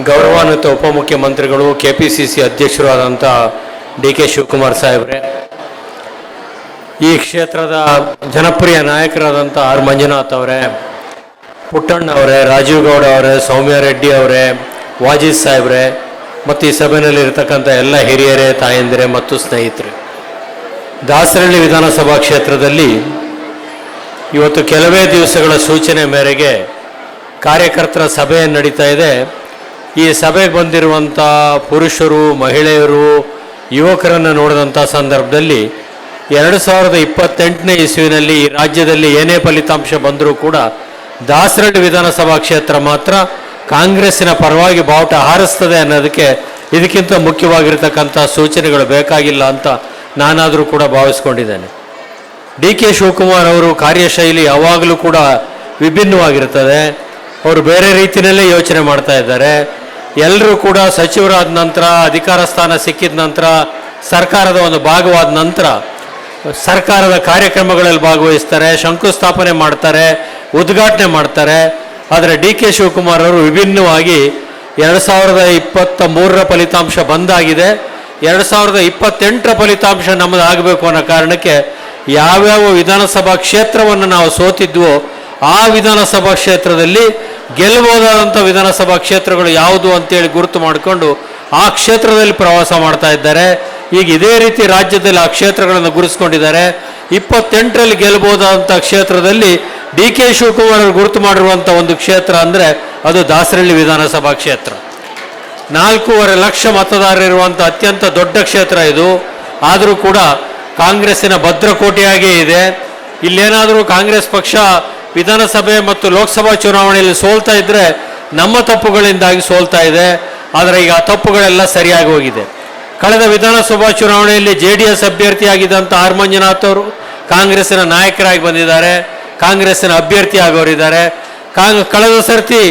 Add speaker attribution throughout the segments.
Speaker 1: ಗೌರವಾನ್ವಿತ ಉಪಮುಖ್ಯಮಂತ್ರಿಗಳು K P C C ಅಧ್ಯಕ್ಷರು ಆದಂಥ ಡಿ ಕೆ ಶಿವಕುಮಾರ್ ಸಾಹೇಬ್ರೆ, ಈ ಕ್ಷೇತ್ರದ ಜನಪ್ರಿಯ ನಾಯಕರಾದಂಥ ಆರ್. ಮಂಜುನಾಥ್ ಅವರೇ, ಪುಟ್ಟಣ್ಣ ಅವರೇ, ರಾಜೀವ್ ಗೌಡ ಅವರೇ, ಸೌಮ್ಯ ರೆಡ್ಡಿ ಅವರೇ, ವಾಜೀದ್ ಸಾಹೇಬ್ರೆ, ಮತ್ತು ಈ ಸಭೆಯಲ್ಲಿ ಇರತಕ್ಕಂಥ ಎಲ್ಲ ಹಿರಿಯರೇ, ತಾಯಂದಿರೇ ಮತ್ತು ಸ್ನೇಹಿತರೆ. ದಾಸರಳ್ಳಿ ವಿಧಾನಸಭಾ ಕ್ಷೇತ್ರದಲ್ಲಿ ಇವತ್ತು ಕೆಲವೇ ದಿವಸಗಳ ಸೂಚನೆ ಮೇರೆಗೆ ಕಾರ್ಯಕರ್ತರ ಸಭೆ ನಡೀತಾ ಇದೆ. ಈ ಸಭೆಗೆ ಬಂದಿರುವಂಥ ಪುರುಷರು, ಮಹಿಳೆಯರು, ಯುವಕರನ್ನು ನೋಡಿದಂಥ ಸಂದರ್ಭದಲ್ಲಿ ಎರಡು ಸಾವಿರದ ಇಪ್ಪತ್ತೆಂಟನೇ ಇಸುವಿನಲ್ಲಿ ಈ ರಾಜ್ಯದಲ್ಲಿ ಏನೇ ಫಲಿತಾಂಶ ಬಂದರೂ ಕೂಡ ದಾಸರಳ್ಳಿ ವಿಧಾನಸಭಾ ಕ್ಷೇತ್ರ ಮಾತ್ರ ಕಾಂಗ್ರೆಸ್ಸಿನ ಪರವಾಗಿ ಬಾವುಟ ಹಾರಿಸ್ತದೆ ಅನ್ನೋದಕ್ಕೆ ಇದಕ್ಕಿಂತ ಮುಖ್ಯವಾಗಿರ್ತಕ್ಕಂಥ ಸೂಚನೆಗಳು ಬೇಕಾಗಿಲ್ಲ ಅಂತ ನಾನಾದರೂ ಕೂಡ ಭಾವಿಸ್ಕೊಂಡಿದ್ದೇನೆ. ಡಿ ಕೆ ಶಿವಕುಮಾರ್ ಅವರು ಕಾರ್ಯಶೈಲಿ ಯಾವಾಗಲೂ ಕೂಡ ವಿಭಿನ್ನವಾಗಿರ್ತದೆ. ಅವರು ಬೇರೆ ರೀತಿಯಲ್ಲೇ ಯೋಚನೆ ಮಾಡ್ತಾ ಇದ್ದಾರೆ. ಎಲ್ಲರೂ ಕೂಡ ಸಚಿವರಾದ ನಂತರ, ಅಧಿಕಾರ ಸ್ಥಾನ ಸಿಕ್ಕಿದ ನಂತರ, ಸರ್ಕಾರದ ಒಂದು ಭಾಗವಾದ ನಂತರ, ಸರ್ಕಾರದ ಕಾರ್ಯಕ್ರಮಗಳಲ್ಲಿ ಭಾಗವಹಿಸ್ತಾರೆ, ಶಂಕುಸ್ಥಾಪನೆ ಮಾಡ್ತಾರೆ, ಉದ್ಘಾಟನೆ ಮಾಡ್ತಾರೆ. ಆದರೆ ಡಿ ಕೆ ಶಿವಕುಮಾರ್ ಅವರು ವಿಭಿನ್ನವಾಗಿ ಎರಡು ಸಾವಿರದ ಇಪ್ಪತ್ತ ಮೂರರ ಫಲಿತಾಂಶ ಬಂದಾಗಿದೆ. ಎರಡು ಸಾವಿರದ ಇಪ್ಪತ್ತೆಂಟರ ಫಲಿತಾಂಶ ನಮ್ಮದು ಆಗಬೇಕು ಅನ್ನೋ ಕಾರಣಕ್ಕೆ ಯಾವ್ಯಾವ ವಿಧಾನಸಭಾ ಕ್ಷೇತ್ರವನ್ನು ನಾವು ಸೋತಿದ್ವೋ ಆ ವಿಧಾನಸಭಾ ಕ್ಷೇತ್ರದಲ್ಲಿ ಗೆಲ್ಲಬಹುದಾದಂಥ ವಿಧಾನಸಭಾ ಕ್ಷೇತ್ರಗಳು ಯಾವುದು ಅಂತೇಳಿ ಗುರುತು ಮಾಡಿಕೊಂಡು ಆ ಕ್ಷೇತ್ರದಲ್ಲಿ ಪ್ರವಾಸ ಮಾಡ್ತಾ ಇದ್ದಾರೆ. ಈಗ ಇದೇ ರೀತಿ ರಾಜ್ಯದಲ್ಲಿ ಆ ಕ್ಷೇತ್ರಗಳನ್ನು ಗುರುಸ್ಕೊಂಡಿದ್ದಾರೆ ಇಪ್ಪತ್ತೆಂಟರಲ್ಲಿ ಗೆಲ್ಲಬಹುದಾದಂಥ ಕ್ಷೇತ್ರದಲ್ಲಿ ಡಿ ಕೆ ಶಿವಕುಮಾರ್ ಅವರು ಗುರುತು ಮಾಡಿರುವಂಥ ಒಂದು ಕ್ಷೇತ್ರ ಅಂದರೆ ಅದು ದಾಸರಳ್ಳಿ ವಿಧಾನಸಭಾ ಕ್ಷೇತ್ರ. ನಾಲ್ಕೂವರೆ ಲಕ್ಷ ಮತದಾರರಿರುವಂಥ ಅತ್ಯಂತ ದೊಡ್ಡ ಕ್ಷೇತ್ರ ಇದು. ಆದರೂ ಕೂಡ ಕಾಂಗ್ರೆಸ್ಸಿನ ಭದ್ರಕೋಟೆಯಾಗೇ ಇದೆ. ಇಲ್ಲೇನಾದರೂ ಕಾಂಗ್ರೆಸ್ ಪಕ್ಷ ವಿಧಾನಸಭೆ ಮತ್ತು ಲೋಕಸಭಾ ಚುನಾವಣೆಯಲ್ಲಿ ಸೋಲ್ತಾ ಇದ್ದರೆ ನಮ್ಮ ತಪ್ಪುಗಳಿಂದಾಗಿ ಸೋಲ್ತಾ ಇದೆ. ಆದರೆ ಈಗ ಆ ತಪ್ಪುಗಳೆಲ್ಲ ಸರಿಯಾಗಿ ಹೋಗಿದೆ. ಕಳೆದ ವಿಧಾನಸಭಾ ಚುನಾವಣೆಯಲ್ಲಿ ಜೆ ಡಿ ಎಸ್ ಅಭ್ಯರ್ಥಿಯಾಗಿದ್ದಂಥ ಆರ್ ಮಂಜುನಾಥ್ ಅವರು ಕಾಂಗ್ರೆಸ್ಸಿನ ನಾಯಕರಾಗಿ ಬಂದಿದ್ದಾರೆ. ಕಾಂಗ್ರೆಸ್ಸಿನ ಅಭ್ಯರ್ಥಿ ಆಗೋರಿದ್ದಾರೆ. ಕಾಂಗ್, ಕಳೆದ ಸರ್ತಿ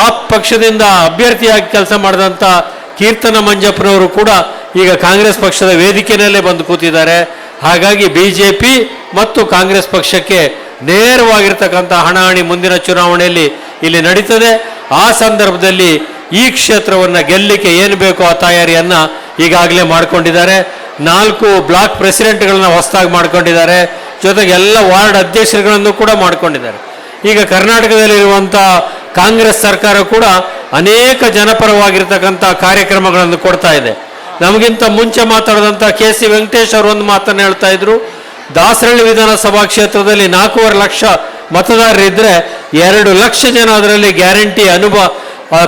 Speaker 1: ಆ ಪಕ್ಷದಿಂದ ಅಭ್ಯರ್ಥಿಯಾಗಿ ಕೆಲಸ ಮಾಡಿದಂಥ ಕೀರ್ತನ ಮಂಜಪ್ಪನವರು ಕೂಡ ಈಗ ಕಾಂಗ್ರೆಸ್ ಪಕ್ಷದ ವೇದಿಕೆಯಲ್ಲೇ ಬಂದು ಕೂತಿದ್ದಾರೆ. ಹಾಗಾಗಿ ಬಿ ಜೆ ಪಿ ಮತ್ತು ಕಾಂಗ್ರೆಸ್ ಪಕ್ಷಕ್ಕೆ ನೇರವಾಗಿರ್ತಕ್ಕಂಥ ಹಣಾಹಣಿ ಮುಂದಿನ ಚುನಾವಣೆಯಲ್ಲಿ ಇಲ್ಲಿ ನಡೀತದೆ. ಆ ಸಂದರ್ಭದಲ್ಲಿ ಈ ಕ್ಷೇತ್ರವನ್ನು ಗೆಲ್ಲಲಿಕ್ಕೆ ಏನು ಬೇಕೋ ಆ ತಯಾರಿಯನ್ನು ಈಗಾಗಲೇ ಮಾಡಿಕೊಂಡಿದ್ದಾರೆ. ನಾಲ್ಕು ಬ್ಲಾಕ್ ಪ್ರೆಸಿಡೆಂಟ್ಗಳನ್ನ ಹೊಸದಾಗಿ ಮಾಡ್ಕೊಂಡಿದ್ದಾರೆ. ಜೊತೆಗೆ ಎಲ್ಲ ವಾರ್ಡ್ ಅಧ್ಯಕ್ಷರುಗಳನ್ನು ಕೂಡ ಮಾಡ್ಕೊಂಡಿದ್ದಾರೆ. ಈಗ ಕರ್ನಾಟಕದಲ್ಲಿರುವಂಥ ಕಾಂಗ್ರೆಸ್ ಸರ್ಕಾರ ಕೂಡ ಅನೇಕ ಜನಪರವಾಗಿರ್ತಕ್ಕಂಥ ಕಾರ್ಯಕ್ರಮಗಳನ್ನು ಕೊಡ್ತಾ ಇದೆ. ನಮಗಿಂತ ಮುಂಚೆ ಮಾತಾಡಿದಂಥ ಕೆ ಸಿ ವೆಂಕಟೇಶ್ ಅವರು ಒಂದು ಮಾತನ್ನು ಹೇಳ್ತಾ ಇದ್ರು. ದಾಸರಳ್ಳಿ ವಿಧಾನಸಭಾ ಕ್ಷೇತ್ರದಲ್ಲಿ ನಾಲ್ಕೂವರೆ ಲಕ್ಷ ಮತದಾರರಿದ್ದರೆ ಎರಡು ಲಕ್ಷ ಜನ ಅದರಲ್ಲಿ ಗ್ಯಾರಂಟಿ ಅನುಭವ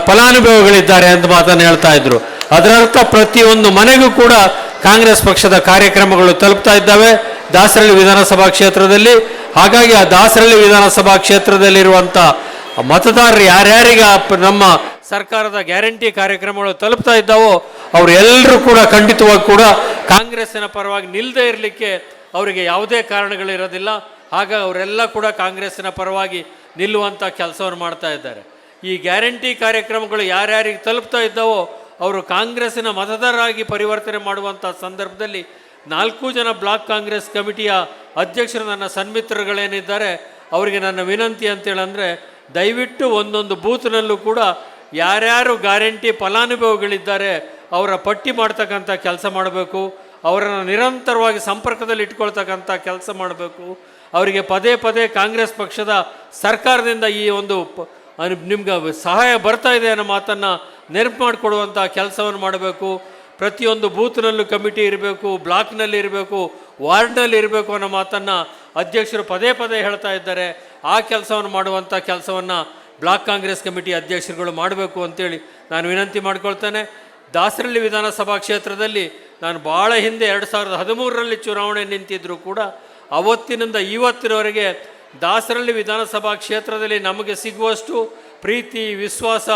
Speaker 1: ಫಲಾನುಭವಿಗಳಿದ್ದಾರೆ ಅಂತ ಮಾತನ್ನು ಹೇಳ್ತಾ ಇದ್ರು. ಅದರರ್ಥ ಪ್ರತಿಯೊಂದು ಮನೆಗೂ ಕೂಡ ಕಾಂಗ್ರೆಸ್ ಪಕ್ಷದ ಕಾರ್ಯಕ್ರಮಗಳು ತಲುಪ್ತಾ ಇದ್ದಾವೆ ದಾಸರಳ್ಳಿ ವಿಧಾನಸಭಾ ಕ್ಷೇತ್ರದಲ್ಲಿ. ಹಾಗಾಗಿ ಆ ದಾಸರಳ್ಳಿ ವಿಧಾನಸಭಾ ಕ್ಷೇತ್ರದಲ್ಲಿರುವಂಥ ಮತದಾರರು ಯಾರ್ಯಾರಿಗೆ ನಮ್ಮ ಸರ್ಕಾರದ ಗ್ಯಾರಂಟಿ ಕಾರ್ಯಕ್ರಮಗಳು ತಲುಪ್ತಾ ಇದ್ದಾವೋ ಅವರೆಲ್ಲರೂ ಕೂಡ ಖಂಡಿತವಾಗಿ ಕೂಡ ಕಾಂಗ್ರೆಸ್ಸಿನ ಪರವಾಗಿ ನಿಲ್ಲದೇ ಇರಲಿಕ್ಕೆ ಅವರಿಗೆ ಯಾವುದೇ ಕಾರಣಗಳಿರೋದಿಲ್ಲ ಆಗ ಅವರೆಲ್ಲ ಕೂಡ ಕಾಂಗ್ರೆಸ್ಸಿನ ಪರವಾಗಿ ನಿಲ್ಲುವಂಥ ಕೆಲಸವನ್ನು ಮಾಡ್ತಾ ಇದ್ದಾರೆ. ಈ ಗ್ಯಾರಂಟಿ ಕಾರ್ಯಕ್ರಮಗಳು ಯಾರ್ಯಾರಿಗೆ ತಲುಪ್ತಾ ಇದ್ದಾವೋ ಅವರು ಕಾಂಗ್ರೆಸ್ಸಿನ ಮತದಾರರಾಗಿ ಪರಿವರ್ತನೆ ಮಾಡುವಂಥ ಸಂದರ್ಭದಲ್ಲಿ ನಾಲ್ಕು ಜನ ಬ್ಲಾಕ್ ಕಾಂಗ್ರೆಸ್ ಕಮಿಟಿಯ ಅಧ್ಯಕ್ಷರು ನನ್ನ ಸನ್ಮಿತ್ರಗಳೇನಿದ್ದಾರೆ, ಅವರಿಗೆ ನನ್ನ ವಿನಂತಿ ಅಂತೇಳಂದರೆ ದಯವಿಟ್ಟು ಒಂದೊಂದು ಬೂತ್ನಲ್ಲೂ ಕೂಡ ಯಾರ್ಯಾರು ಗ್ಯಾರಂಟಿ ಫಲಾನುಭವಿಗಳಿದ್ದಾರೆ ಅವರ ಪಟ್ಟಿ ಮಾಡ್ತಕ್ಕಂಥ ಕೆಲಸ ಮಾಡಬೇಕು, ಅವರನ್ನು ನಿರಂತರವಾಗಿ ಸಂಪರ್ಕದಲ್ಲಿ ಇಟ್ಕೊಳ್ತಕ್ಕಂಥ ಕೆಲಸ ಮಾಡಬೇಕು. ಅವರಿಗೆ ಪದೇ ಪದೇ ಕಾಂಗ್ರೆಸ್ ಪಕ್ಷದ ಸರ್ಕಾರದಿಂದ ಈ ಒಂದು ನಿಮ್ಗೆ ಸಹಾಯ ಬರ್ತಾ ಇದೆ ಅನ್ನೋ ಮಾತನ್ನು ನೆನಪು ಮಾಡಿಕೊಡುವಂಥ ಕೆಲಸವನ್ನು ಮಾಡಬೇಕು. ಪ್ರತಿಯೊಂದು ಬೂತ್ನಲ್ಲೂ ಕಮಿಟಿ ಇರಬೇಕು, ಬ್ಲಾಕ್ನಲ್ಲಿ ಇರಬೇಕು, ವಾರ್ಡ್ನಲ್ಲಿ ಇರಬೇಕು ಅನ್ನೋ ಮಾತನ್ನು ಅಧ್ಯಕ್ಷರು ಪದೇ ಪದೇ ಹೇಳ್ತಾ ಇದ್ದಾರೆ. ಆ ಕೆಲಸವನ್ನು ಮಾಡುವಂಥ ಕೆಲಸವನ್ನು ಬ್ಲಾಕ್ ಕಾಂಗ್ರೆಸ್ ಕಮಿಟಿ ಅಧ್ಯಕ್ಷರುಗಳು ಮಾಡಬೇಕು ಅಂತೇಳಿ ನಾನು ವಿನಂತಿ ಮಾಡ್ಕೊಳ್ತೇನೆ. ದಾಸರಳ್ಳಿ ವಿಧಾನಸಭಾ ಕ್ಷೇತ್ರದಲ್ಲಿ ನಾನು ಭಾಳ ಹಿಂದೆ ಎರಡು ಸಾವಿರದ ಹದಿಮೂರರಲ್ಲಿ ಚುನಾವಣೆ ನಿಂತಿದ್ದರೂ ಕೂಡ ಅವತ್ತಿನಿಂದ ಇವತ್ತಿನವರೆಗೆ ದಾಸರಳ್ಳಿ ವಿಧಾನಸಭಾ ಕ್ಷೇತ್ರದಲ್ಲಿ ನಮಗೆ ಸಿಗುವಷ್ಟು ಪ್ರೀತಿ, ವಿಶ್ವಾಸ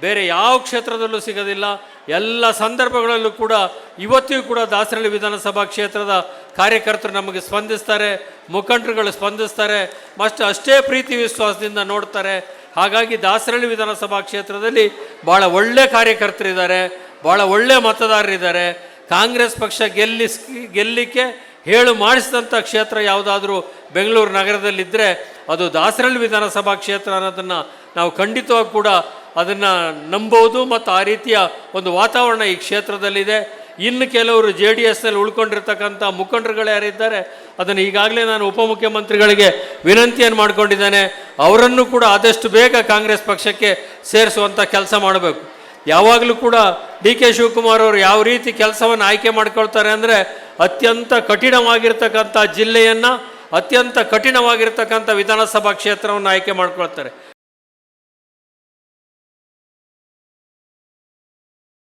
Speaker 1: ಬೇರೆ ಯಾವ ಕ್ಷೇತ್ರದಲ್ಲೂ ಸಿಗೋದಿಲ್ಲ. ಎಲ್ಲ ಸಂದರ್ಭಗಳಲ್ಲೂ ಕೂಡ ಇವತ್ತಿಗೂ ಕೂಡ ದಾಸರಳ್ಳಿ ವಿಧಾನಸಭಾ ಕ್ಷೇತ್ರದ ಕಾರ್ಯಕರ್ತರು ನಮಗೆ ಸ್ಪಂದಿಸ್ತಾರೆ, ಮುಖಂಡರುಗಳು ಸ್ಪಂದಿಸ್ತಾರೆ ಮತ್ತು ಅಷ್ಟೇ ಪ್ರೀತಿ, ವಿಶ್ವಾಸದಿಂದ ನೋಡ್ತಾರೆ. ಹಾಗಾಗಿ ದಾಸರಳ್ಳಿ ವಿಧಾನಸಭಾ ಕ್ಷೇತ್ರದಲ್ಲಿ ಭಾಳ ಒಳ್ಳೆ ಕಾರ್ಯಕರ್ತರಿದ್ದಾರೆ. ಭಾಳ ಒಳ್ಳೆ ಮತದಾರರಿದ್ದಾರೆ ಕಾಂಗ್ರೆಸ್ ಪಕ್ಷ ಗೆಲ್ಲಿಸ್ ಗೆಲ್ಲಿಕ್ಕೆ ಹೇಳು ಮಾಡಿಸಿದಂಥ ಕ್ಷೇತ್ರ ಯಾವುದಾದ್ರೂ ಬೆಂಗಳೂರು ನಗರದಲ್ಲಿದ್ದರೆ ಅದು ದಾಸರಳ್ಳಿ ವಿಧಾನಸಭಾ ಕ್ಷೇತ್ರ ಅನ್ನೋದನ್ನು ನಾವು ಖಂಡಿತವಾಗಿ ಕೂಡ ಅದನ್ನು ನಂಬೋದು ಮತ್ತು ಆ ರೀತಿಯ ಒಂದು ವಾತಾವರಣ ಈ ಕ್ಷೇತ್ರದಲ್ಲಿದೆ. ಇನ್ನು ಕೆಲವರು ಜೆ ಡಿ ಎಸ್ನಲ್ಲಿ ಉಳ್ಕೊಂಡಿರ್ತಕ್ಕಂಥ ಮುಖಂಡರುಗಳು ಯಾರಿದ್ದಾರೆ, ಅದನ್ನು ಈಗಾಗಲೇ ನಾನು ಉಪಮುಖ್ಯಮಂತ್ರಿಗಳಿಗೆ ವಿನಂತಿಯನ್ನು ಮಾಡಿಕೊಂಡಿದ್ದೇನೆ. ಅವರನ್ನು ಕೂಡ ಆದಷ್ಟು ಬೇಗ ಕಾಂಗ್ರೆಸ್ ಪಕ್ಷಕ್ಕೆ ಸೇರಿಸುವಂಥ ಕೆಲಸ ಮಾಡಬೇಕು. ಯಾವಾಗಲೂ ಕೂಡ ಡಿ ಕೆ ಶಿವಕುಮಾರ್ ಅವರು ಯಾವ ರೀತಿ ಕೆಲಸವನ್ನು ಆಯ್ಕೆ ಮಾಡ್ಕೊಳ್ತಾರೆ ಅಂದರೆ ಅತ್ಯಂತ ಕಠಿಣವಾಗಿರ್ತಕ್ಕಂಥ ಜಿಲ್ಲೆಯನ್ನು ಅತ್ಯಂತ ಕಠಿಣವಾಗಿರ್ತಕ್ಕಂಥ ವಿಧಾನಸಭಾ ಕ್ಷೇತ್ರವನ್ನು ಆಯ್ಕೆ ಮಾಡ್ಕೊಳ್ತಾರೆ.